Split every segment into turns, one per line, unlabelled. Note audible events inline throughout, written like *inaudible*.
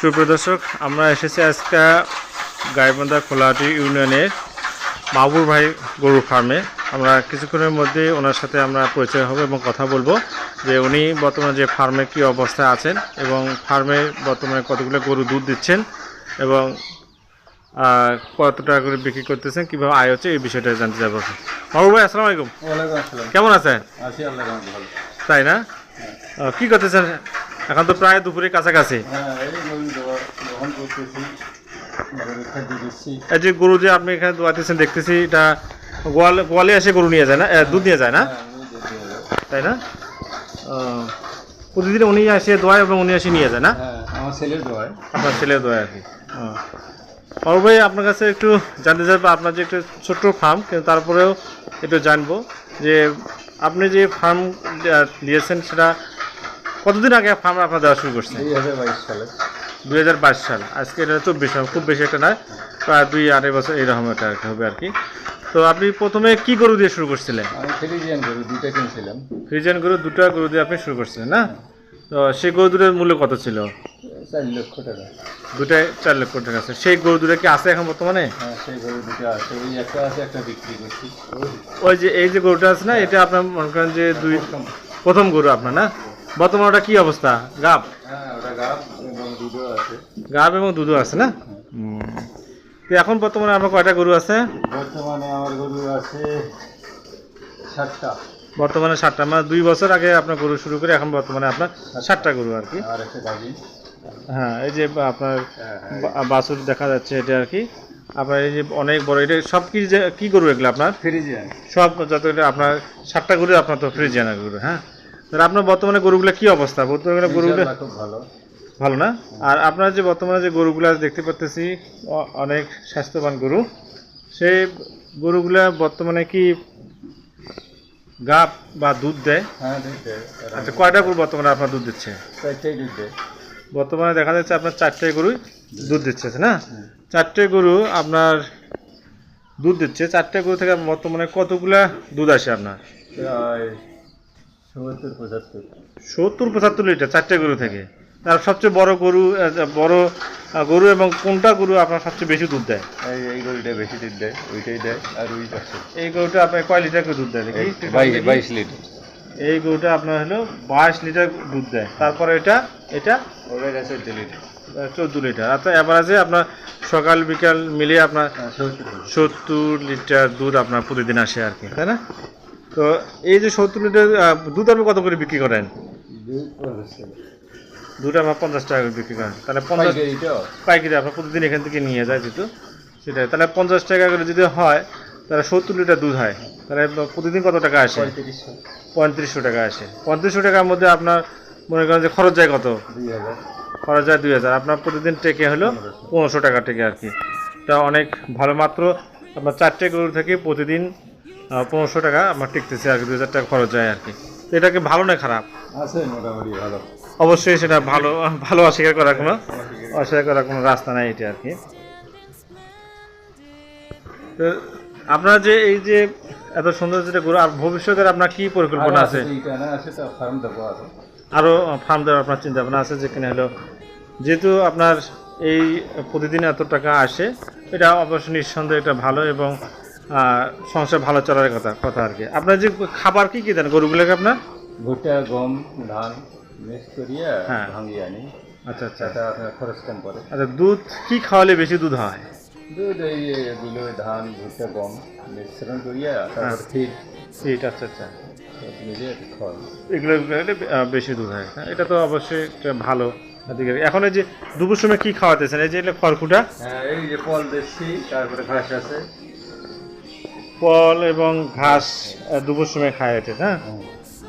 সুপ্রিয় দর্শক আমরা এসেছি আজকে গাইবান্ধা খোলাহাটি ইউনিয়নের মাহবুর ভাই গরু ফার্মে। আমরা কিছুক্ষণের মধ্যে ওনার সাথে আমরা পরিচয় হবে এবং কথা বলব যে উনি বর্তমানে যে ফার্মে কী অবস্থায় আছেন এবং ফার্মে বর্তমানে কতগুলো গরু দুধ দিচ্ছেন এবং কত টাকা করে বিক্রি করতেছেন কীভাবে আয় হচ্ছে এই বিষয়টা জানতে যাব মাহবুর ভাই আসসালামু আলাইকুম। কেমন আছেন? তাই না? আহ, কি করতেছেন? এখন তো প্রায় দুপুরের কাছাকাছি।
হ্যাঁ এই
যে গরু যে আপনি এখানে দোয়াতেছেন দেখতেছি এটা গোয়ালে গোয়ালে এসে গরু নিয়ে যায় না? দুধ নিয়ে যায় না?
হ্যাঁ।
তাই না? প্রতিদিন উনি এসে দোয়ায় এবং উনি এসে নিয়ে যায় না?
হ্যাঁ আমার ছেলের দোয়ায়।
আপনার ছেলে দোয়ায় আর কি। অরুণ ভাই আপনার কাছে একটু জানতে চাইব আপনার যে একটু ছোট্ট ফার্ম কিন্তু তারপরেও একটু জানব যে আপনি যে ফার্ম দিয়েছেন সেটা কতদিন আগে ফার্ম আপনার দেওয়া শুরু করছেন?
দুই হাজার বাইশ সালে।
দুই হাজার বাইশ সাল। আজকে এটা চব্বিশ সাল খুব বেশি একটা নয় প্রায় দুই আড়াই বছর এইরকম একটা হবে আর কি। তো আপনি প্রথমে কি গরু দিয়ে শুরু করছিলেন?
আমি ফিলিজিয়ান গরু দুইটা কিনছিলাম।
ফ্রিজিয়ান গরু দুটো গরু দিয়ে আপনি শুরু করছিলেন না? তো সেই গরু দুটোর মূল্য কত ছিল?
চার লক্ষ টাকা।
দুটাই চার লক্ষ টাকা আছে। সেই গরু দুটো কি আছে এখন বর্তমানে?
হ্যাঁ সেই গরু দুটো আছে। ওই একটা আছে একটা বিক্রি করছি।
ওই যে এই যে গরুটা আছে না এটা আপনার মনে করেন যে দুই প্রথম গরু আপনার না? বর্তমানে ওটা কি অবস্থা? গাব?
হ্যাঁ গাব এবং দুধও আছে।
না? তো এখন বর্তমানে আপনার কয়টা গরু আছে?
বর্তমানে আমার গরু আছে সাতটা।
বর্তমানে সাতটা মানে দুই বছর আগে আপনার গরু শুরু করে এখন বর্তমানে আপনার সাতটা গরু আর কি। হ্যাঁ এই যে আপনার
হ্যাঁ হ্যাঁ।
বাছুর দেখা যাচ্ছে এটা আর কি। আপনার এই যে অনেক বড় এটা সব কি যে কি গরু এগুলো আপনার?
ফ্রিজিয়ান।
সব যত এটা আপনার সাতটা গরু আপনার তো ফ্রিজ জানা গরু হ্যাঁ? তাহলে আপনার বর্তমানে গরুগুলো কি অবস্থা? বর্তমানে গরুগুলো
খুব ভালো।
ভালো না? আর আপনার যে বর্তমানে যে গরুগুলো দেখতে পাচ্তেছি অনেক স্বাস্থ্যবান গরু। সেই গরুগুলা বর্তমানে কি গাপ বা দুধ দেয়?
হ্যাঁ
আচ্ছা কয়টা গরু বর্তমানে আপনার দুধ দিচ্ছে? বর্তমানে দেখা যাচ্ছে আপনার চারটে গরু দুধ দিচ্ছে না? চারটে গরু আপনার দুধ দিচ্ছে। চারটে গরু থেকে বর্তমানে কতগুলা দুধ আসে আপনার?
প্রায় সত্তর পঁচাত্তর।
লিটার চারটে গরু থেকে। তার সবচেয়ে বড় গরু বড় গরু এবং কোনটা গরু আপনার সবচেয়ে বেশি দুধ দেয়?
এই গরুটা বেশি দুধ দেয় ওইটাই দেয় আর ওই পাশে।
এই গরুটা আপনার কয় লিটার করে দুধ দেয়
বাইশ লিটার
এই গরুটা আপনার হলো বাইশ লিটার দুধ দেয়। তারপরে এটা এটা?
চোদ্দ লিটার
চোদ্দ লিটার অর্থাৎ অ্যাভারেজে আপনার সকাল বিকাল মিলিয়ে আপনার
হ্যাঁ সত্তর
লিটার দুধ আপনার প্রতিদিন আসে আর কি তাই না? তো এই যে সত্তর লিটার দুধ আপনি কত করে বিক্রি করেন?
দুধ
আপনার পঞ্চাশ টাকা করে বিক্রি করেন। তাহলে পঞ্চাশ পাইকারি আপনার প্রতিদিন এখান থেকে নিয়ে যায় যেহেতু। সেটাই তাহলে পঞ্চাশ টাকা করে যদি হয় তাহলে সত্তর লিটার দুধ হয়। তাহলে প্রতিদিন কত টাকা আসে?
পঁয়ত্রিশশো।
টাকা আসে। পঁয়ত্রিশশো টাকার মধ্যে আপনার মনে করেন যে খরচ যায় কত?
দুই হাজার।
খরচ যায় দুই হাজার। আপনার প্রতিদিন টেকে হলো পনেরোশো টাকা টেকে আর কি। এটা অনেক ভালো মাত্র। আপনার চারটে গরু থেকে প্রতিদিন পনেরোশো টাকা আমার টিকতেছে আর কি দুই হাজার টাকা খরচ যায় আর কি। এটা কি ভালো না খারাপ?
আছে মোটামুটি ভালো।
অবশ্যই সেটা ভালো ভালো অস্বীকার করার কোনো অস্বীকার করার কোনো রাস্তা নাই এটা আর কি। তো আপনার যে এই যে এত সুন্দর যেটা গরু আর ভবিষ্যতের আপনার কি পরিকল্পনা আছে? আরও ফার্ম দেওয়ার আপনার চিন্তা ভাবনা আছে যেখানে হলো? যেহেতু আপনার এই প্রতিদিন এত টাকা আসে এটা অবশ্য নিঃসন্দেহে এটা ভালো এবং সংসার ভালো চলার কথা কথা আর কি। আপনার যে খাবার কি কি দেন? গরুগুলোকে আপনার?
ভুট্টা গম ধান মিক্স করিয়া
হ্যাঁ।
ভাঙিয়ে আনি।
আচ্ছা আচ্ছা।
সেটা আপনার খরচ কম পড়ে।
আচ্ছা দুধ কি খাওয়ালে বেশি দুধ হয়?
দুধ এই এগুলো ধান ভুট্টা গম মিশ্রণ করিয়া তারপর ফির
ঠিক আচ্ছা আচ্ছা।
মিলিয়ে
এগুলো বেশি দুধ হয়। হ্যাঁ, এটা তো অবশ্যই একটা ভালো এখন এই যে দুপুর সময় কি খাওয়াতেছেন? এই যে খড়কুটা?
হ্যাঁ এই যে ফল দিচ্ছি তারপরে ঘাস আছে।
ফল এবং ঘাস দুপুর সময় খায় এটা হ্যাঁ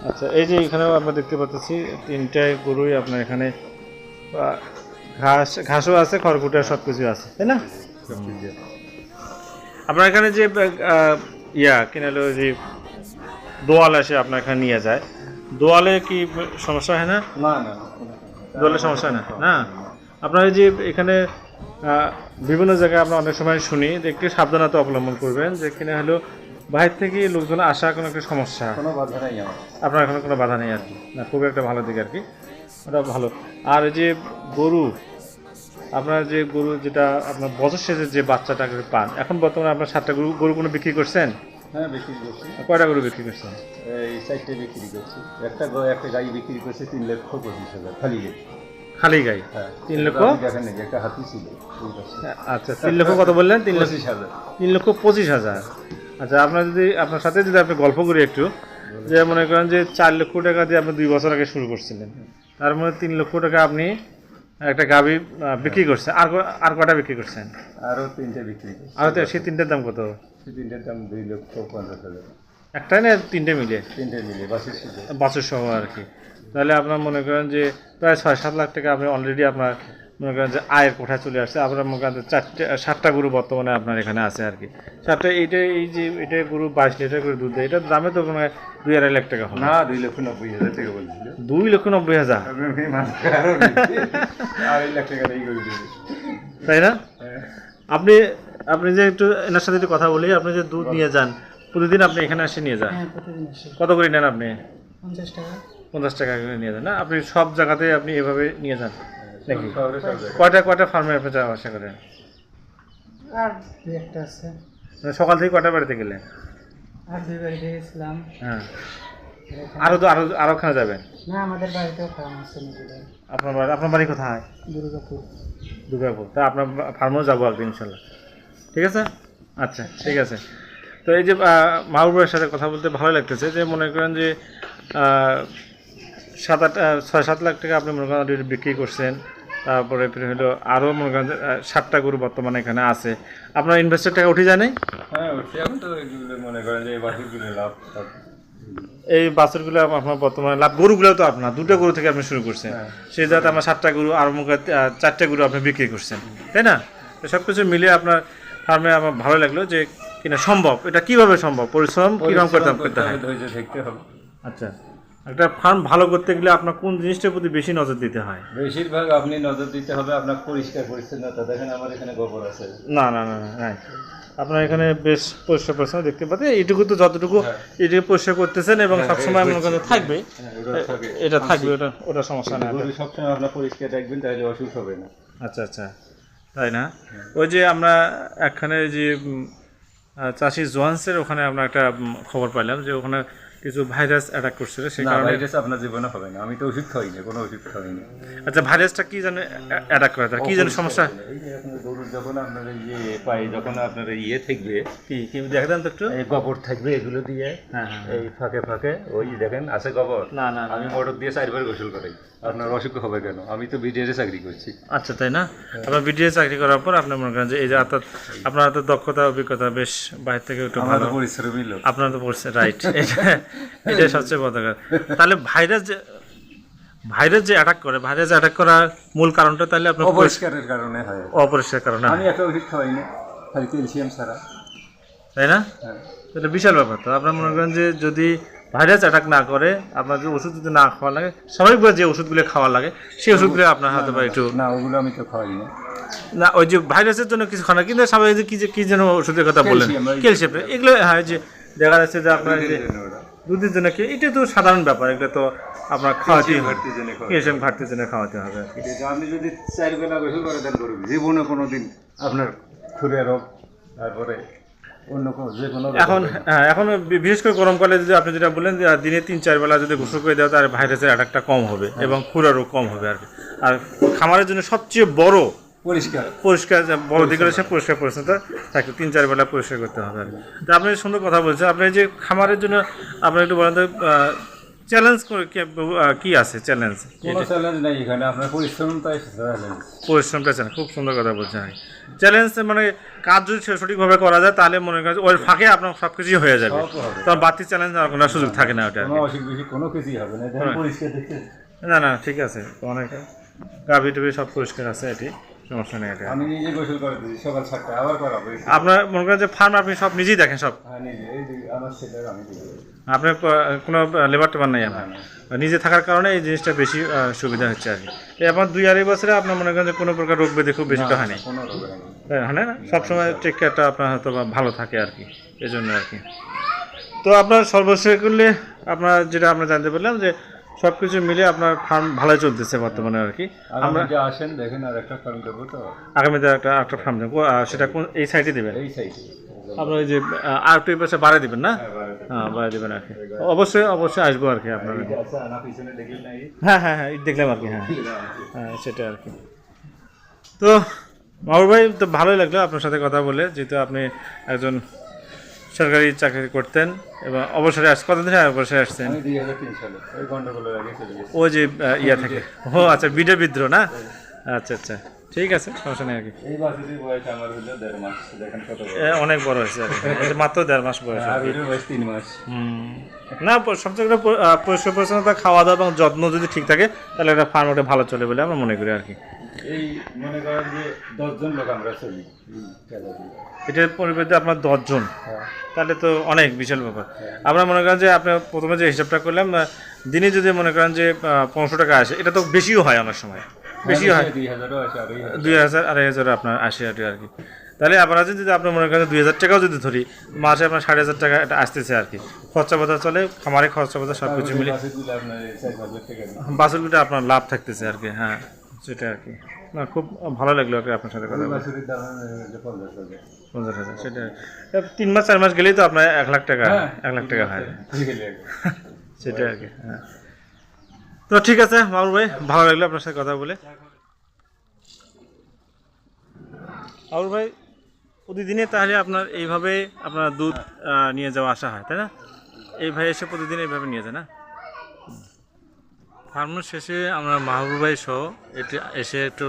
আচ্ছা এই যে এখানেও আমরা দেখতে পাচ্ছি তিনটায় গরুই আপনার এখানে ঘাস ঘাসও আছে খড়কুটা সব কিছু আছে তাই না? আপনার এখানে যে ইয়া কিনে হলো যে দোয়াল আসে আপনার এখানে নিয়ে যায় দোয়ালে কি সমস্যা হয় না?
না না।
দোয়ালে সমস্যা হয় না না? আপনার যে এখানে বিভিন্ন জায়গায় আমরা অনেক সময় শুনি যে একটু সাবধানতা অবলম্বন করবেন যে কিনে হলো বাইরে থেকে লোকজন আসা কোনো একটা সমস্যা।
কোনো বাধা নাই আমার।
আপনার এখানে কোনো বাধা নেই আর কি? না খুব একটা ভালো দিক আর কি। ওটা ভালো। আর এই যে গরু আপনার যে গরু যেটা আপনার বছর শেষে যে বাচ্চাটাকে পান এখন বর্তমানে আপনার সাতটা গরু গরু কোনো বিক্রি করছেন?
হ্যাঁ বিক্রি করছি।
কয়টা গরু বিক্রি করছেন?
এই সাইডটা বিক্রি করছি। একটা গ- একটা গাড়ি বিক্রি করছে তিন লক্ষ পঁচিশ হাজার খালি গাড়ি
খালি গাই
হ্যাঁ
তিন লক্ষ?
একটা হাতি ছিল
আচ্ছা তিন লক্ষ কত বললেন? তিন লক্ষ
হাজার।
তিন লক্ষ পঁচিশ হাজার। আচ্ছা আপনার যদি আপনার সাথে যদি আপনি গল্প করি একটু যে মনে করেন যে চার লক্ষ টাকা দিয়ে আপনি দুই বছর আগে শুরু করছিলেন তার মধ্যে তিন লক্ষ টাকা আপনি একটা গাবি বিক্রি করছেন। আর আর কটা বিক্রি করছেন?
আরও তিনটে বিক্রি করছি।
আর তো সেই তিনটের দাম কত?
সেই তিনটের দাম দুই লক্ষ পঞ্চাশ হাজার।
একটাই না তিনটে মিলে
তিনটে মিলে বাসের
বছর সহ আর কি। তাহলে আপনার মনে করেন যে প্রায় ছয় সাত লাখ টাকা আপনি অলরেডি আপনার মনে করেন যে আয়ের কোঠা চলে আসছে। আপনার মনে করেন যে চারটে সাতটা গরু বর্তমানে আপনার এখানে আছে আর কি। সাতটা এইটা এই যে এটা গরু বাইশ লিটার করে দুধ দেয় এটার দামে তো কোনো দুই আড়াই লাখ টাকা হবে।
না দুই লক্ষ নব্বই হাজার টাকা বলছিল।
দুই লক্ষ নব্বই হাজার?
আড়াই লাখ টাকা
তাই না? আপনি আপনি যে একটু এনার সাথে একটু কথা বলি আপনি যে দুধ নিয়ে যান প্রতিদিন আপনি এখানে এসে নিয়ে যান।
হ্যাঁ
কত করে নেন আপনি?
পঞ্চাশ টাকা।
পঞ্চাশ টাকা করে নিয়ে যান না? আপনি সব জায়গাতে আপনি এভাবে নিয়ে যান। নাকি কয়টা কয়টা ফার্মে আপনি যাওয়া আসা করেন?
আর একটা আছে।
মানে সকাল থেকে কয়টা বাড়িতে গেলেন
আর দুই বাড়িতে গেছিলাম।
হ্যাঁ। আরও তো আরও আরও ওখানে যাবেন?
না আমাদের বাড়িতেও ফার্ম আছে
আপনার বাড়ি আপনার বাড়ি কোথায়?
দুর্গাপুর।
দুর্গাপুর। তা আপনার ফার্মেও যাব একদিন ইনশাল্লাহ। ঠিক আছে? আচ্ছা ঠিক আছে। তো এই যে মাহবুবের সাথে কথা বলতে ভালো লাগতেছে যে মনে করেন যে আহ, সাত আট ছয় সাত লাখ টাকা আপনি মনে করেন already বিক্রি করছেন। তারপরে হলো আরও মনে করেন সাতটা গরু বর্তমানে এখানে আছে। আপনার ইনভেস্টের টাকা উঠে যায় নাই?
হ্যাঁ মনে করেন এই
বাছুরগুলো আপনার বর্তমানে লাভ গরুগুলো তো আপনার দুটো গরু থেকে আপনি শুরু করছেন।
হ্যাঁ।
সেই যাতে আমার সাতটা গরু আর মুখে চারটে গরু আপনি বিক্রি করছেন। তাই না? সব কিছু মিলিয়ে আপনার ফার্মে আমার ভালো লাগল যে কিনা সম্ভব। এটা কীভাবে সম্ভব? পরিশ্রম কীরকম করতে
হবে।
আচ্ছা। একটা ফার্ম ভালো করতে গেলে আপনার কোন জিনিসটার প্রতি বেশি নজর দিতে হয়?
বেশিরভাগ আপনি নজর দিতে হবে আপনার পরিষ্কার পরিচ্ছন্নতা। দেখেন আমার এখানে গোবর আছে।
না না না না আপনার এখানে বেশ পরিষ্কার পরিচ্ছন্ন দেখতে পাচ্ছি। এইটুকু তো যতটুকু
হ্যাঁ।
এটুকু পরিষ্কার করতেছেন এবং সবসময় মনে করেন থাকবে।
হ্যাঁ,
এটা থাকবে ওটা ওটা সমস্যা না
সবসময় আপনার পরিষ্কার রাখবেন তাহলে অসুখ হবে না।
আচ্ছা আচ্ছা। তাই না? ওই যে আমরা একখানে যে চাষি জোহান্সের ওখানে আমরা একটা খবর পাইলাম যে ওখানে কিছু ভাইরাস অ্যাটাক করছিল সেই কারণে
ভাইরাস আপনার জীবনে হবে না। আমি তো ওষুধ খাই না কোনো ওষুধ খাই না
আচ্ছা ভাইরাসটা কি জানে অ্যাটাক করে? তার কি জানে সমস্যা?
গরুর যখন আপনার এই পায়ে যখন আপনার ইয়ে থাকবে
কি কি দেখে দেন তো একটু।
এই গোবর থাকবে এগুলো দিয়ে
হ্যাঁ হ্যাঁ
এই ফাঁকে ফাঁকে ওই দেখেন আছে গোবর।
না না।
আমি মোটর দিয়ে চারবার গোসল করাই। আপনার অসুখ হবে কেন? আমি তো বিডিআরে চাকরি করছি।
আচ্ছা তাই না? আপনার বিডিএ চাকরি করার পর আপনি মনে করেন যে এই যে অর্থাৎ আপনার তো দক্ষতা অভিজ্ঞতা বেশ বাইরে থেকে একটু ভালো।
পরিশ্রমী লোক।
আপনার তো পড়ছে রাইট *laughs* এটাই সবচেয়ে বড় কথা। তাহলে ভাইরাস যে ভাইরাস যে অ্যাটাক করে ভাইরাস অ্যাটাক করার মূল কারণটা তাহলে আপনার
অপরিষ্কারের কারণে হয়।
অপরিষ্কার কারণে
আমি একটা ওষুধ খাওয়াই না খালি ক্যালসিয়াম ছাড়া।
তাই না?
হ্যাঁ।
এটা বিশাল ব্যাপার তো। আপনার মনে করেন যে যদি ভাইরাস অ্যাটাক না করে আপনার যে ওষুধ যদি না খাওয়া লাগে স্বাভাবিকভাবে যে ওষুধগুলো খাওয়া লাগে সেই ওষুধগুলো আপনার হাতে পারে একটু
না ওগুলো আমি তো খাওয়াই না
না ওই যে ভাইরাসের জন্য কিছু খাওয়া কিন্তু স্বাভাবিক যে কি যে কি যেন ওষুধের কথা বললেন। ক্যালসিয়াম এগুলো হ্যাঁ যে দেখা যাচ্ছে যে আপনার। দুধের জন্য কি? এটা তো সাধারণ ব্যাপার এটা তো আপনার খাওয়াতেই হবে।
ঘাটতির জন্য
ক্যালসিয়াম ঘাটতির জন্য খাওয়াতে হবে
আপনি যদি চার বেলা গোসল করে দেন করবি জীবনে কোনো দিন আপনার খুরে রোগ তারপরে অন্য কোনো যে কোনো
এখন হ্যাঁ এখন বিশেষ করে গরমকালে যদি আপনি যেটা বললেন যে দিনে তিন চার বেলা যদি গোসল করে দেওয়া তার ভাইরাসের অ্যাটাকটা কম হবে এবং খুরারও কম হবে আর কি। আর খামারের জন্য সবচেয়ে বড়
পরিষ্কার।
পরিষ্কার বড় দিক হচ্ছে পরিষ্কার পরিচ্ছন্নতা থাকে তিন চার বেলা পরিষ্কার করতে হবে। তো আপনি সুন্দর কথা বলছেন আপনি যে খামারের জন্য আপনার একটু বলেন চ্যালেঞ্জ কি আছে চ্যালেঞ্জ
কোনো চ্যালেঞ্জ নাই এখানে আপনার পরিশ্রমটাই চ্যালেঞ্জ
পরিশ্রমটা চ্যালেঞ্জ খুব সুন্দর কথা বলছেন চ্যালেঞ্জ মানে কাজ যদি সঠিকভাবে করা যায় তাহলে মনে করেন যে ওই ফাঁকে আপনার সব কিছুই হয়ে যাবে। তখন বাড়তি চ্যালেঞ্জ কোনো সুযোগ থাকে না ওটা
কোনো কিছুই হবে না দেখতে
না না ঠিক আছে। অনেক গাভি টুবি সব পরিষ্কার আছে এটি। সমস্যা নেই
আমি নিজে গোসল করে দিই সকাল সাতটা আবার করাবো।
আপনার মনে করেন যে ফার্ম আপনি সব নিজেই দেখেন সব?
হ্যাঁ নিজে। এই যে আমার ছেলের আমি
আপনার কোনো লেবার টেবার নাই আপনার? নিজে থাকার কারণে এই জিনিসটা বেশি সুবিধা হচ্ছে আর কি। এই আপনার দুই আড়াই বছরে আপনার মনে করেন যে কোনো প্রকার রোগ ব্যাধি খুব বেশি
তো হয়নি হয় না
হয় না? সবসময় টেক কেয়ারটা আপনার হয়তো ভালো থাকে আর কি এই জন্য আর কি। তো আপনার সর্বশেষ করলে আপনার যেটা আমরা জানতে পারলাম যে সব কিছু মিলে আপনার ফার্ম ভালোই চলতেছে বর্তমানে আর কি। আমরা
আপনি যে আসেন দেখেন আর একটা ফার্ম করব তো।
আগামীতে একটা একটা ফার্ম দেবো সেটা কোন এই সাইডে দেবেন?
এই সাইডে
আপনার ওই যে আর একটু পাশে বাড়াই দিবেন না? হ্যাঁ বাড়াই দেবেন। আর কি। অবশ্যই অবশ্যই আসব আর কি আপনার। হ্যাঁ হ্যাঁ হ্যাঁ দেখলাম আর কি হ্যাঁ। হ্যাঁ সেটা আর কি। তো মাহবুব ভাই তো ভালোই লাগল আপনার সাথে কথা বলে। যেহেতু আপনি একজন সরকারি চাকরি করতেন এবং অবসরে আস কতদিন অবসরে আসছেন ও যে ইয়া থেকে। ও আচ্ছা বিডে বিদ্রোহ না? আচ্ছা আচ্ছা। ঠিক আছে সমস্যা নেই আর কি। অনেক বড় হয়েছে মাত্র দেড় মাস বয়স
তিন মাস।
না সবচেয়ে পরিষ্কার পরিচ্ছন্নতা খাওয়া দাওয়া এবং যত্ন যদি ঠিক থাকে তাহলে একটা ফার্ম ওটা ভালো চলে বলে আমরা মনে করি আর কি।
এই মনে করেন যে দশজন লোক আমরা চলি এই খেলা দিয়ে।
এটার পরিবর্তে আপনার দশজন।
হ্যাঁ।
তাহলে তো অনেক বিশাল ব্যাপার। আমরা মনে করেন যে আপনার প্রথমে যে হিসাবটা করলাম দিনে যদি মনে করেন যে পনেরোশো টাকা আসে এটা তো বেশিও হয় অনেক সময়। বেশি হয়।
দুই হাজার।
আড়াই হাজার আপনার আসে আর কি তাহলে আছে যদি আপনার মনে করেন দুই হাজার টাকাও যদি ধরি মাসে আপনার সাড়ে হাজার টাকা এটা আসতেছে আর কি। খরচা চলে খামারে খরচা বাধা সব কিছু মিলে।
বাসে দিলে আপনার এই চার পাঁচ হাজার টাকা। দিই।
বাছুরগুলো আপনার লাভ থাকতেছে আর কি হ্যাঁ সেটা আর কি। না খুব ভালো লাগল আর কি আপনার সাথে কথা
পঞ্চাশ হাজার
সেটা। তিন মাস চার মাস গেলেই তো আপনার এক লাখ টাকা
হ্যাঁ।
এক লাখ টাকা হয়।
আছে। *laughs*
সেটা আর কি হ্যাঁ। তো ঠিক আছে মামুর ভাই ভালো লাগল আপনার সাথে কথা বলে। মামুর ভাই প্রতিদিনে তাহলে আপনার এইভাবে আপনার দুধ নিয়ে যাওয়া আসা হয় তাই না? এই ভাই এসে প্রতিদিন এইভাবে নিয়ে যায় না? ফার্মের শেষে আমরা মাহবুব ভাই সহ এটি এসে একটু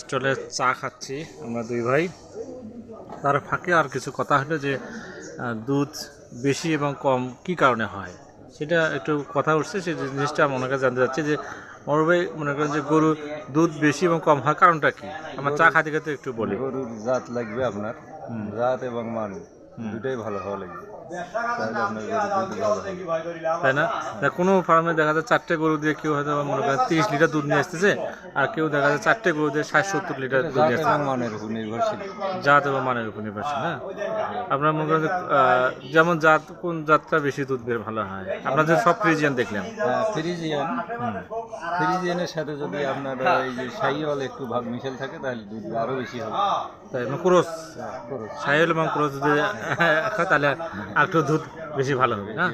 স্টলে চা খাচ্ছি আমরা দুই ভাই। তার ফাঁকে আর কিছু কথা হলো যে দুধ বেশি এবং কম কি কারণে হয়? সেটা একটু কথা উঠছে সেই জিনিসটা আমি কাছে জানতে চাচ্ছি যে মরু ভাই মনে করেন যে গরু দুধ বেশি এবং কম হয় কারণটা কি? আমার চা খাতে খাতে একটু বলি।
গরুর জাত লাগবে আপনার জাত এবং মান দুটাই ভালো হওয়া লাগবে। আপনার
তাই না? কোনো ফার্মে দেখা যায় চারটে গরু দিয়ে কেউ হয়তো মনে করেন তিরিশ লিটার দুধ নিয়ে আসতেছে আর কেউ দেখা যায় চারটে গরু দিয়ে ষাট সত্তর লিটার দুধ নিয়ে আসতেছে।
মানের উপর নির্ভরশীল।
জাত এবং মানের উপর নির্ভরশীল হ্যাঁ আপনার মনে করেন যে, যেমন জাত কোন জাতটা বেশি দুধ বের ভালো হয়? আপনাদের সব ফ্রিজিয়ান দেখলাম
হ্যাঁ, ফ্রিজিয়ান। ফ্রিজিয়ানের সাথে যদি আপনার এই যে সাইওয়াল একটু ভাগ মিশেল থাকে তাহলে দুধ আরও বেশি হবে।
ক্রোস
খরচ
সাহেল এবং ক্রস যদি হয় তাহলে একটু দুধ বেশি ভালো হবে হ্যাঁ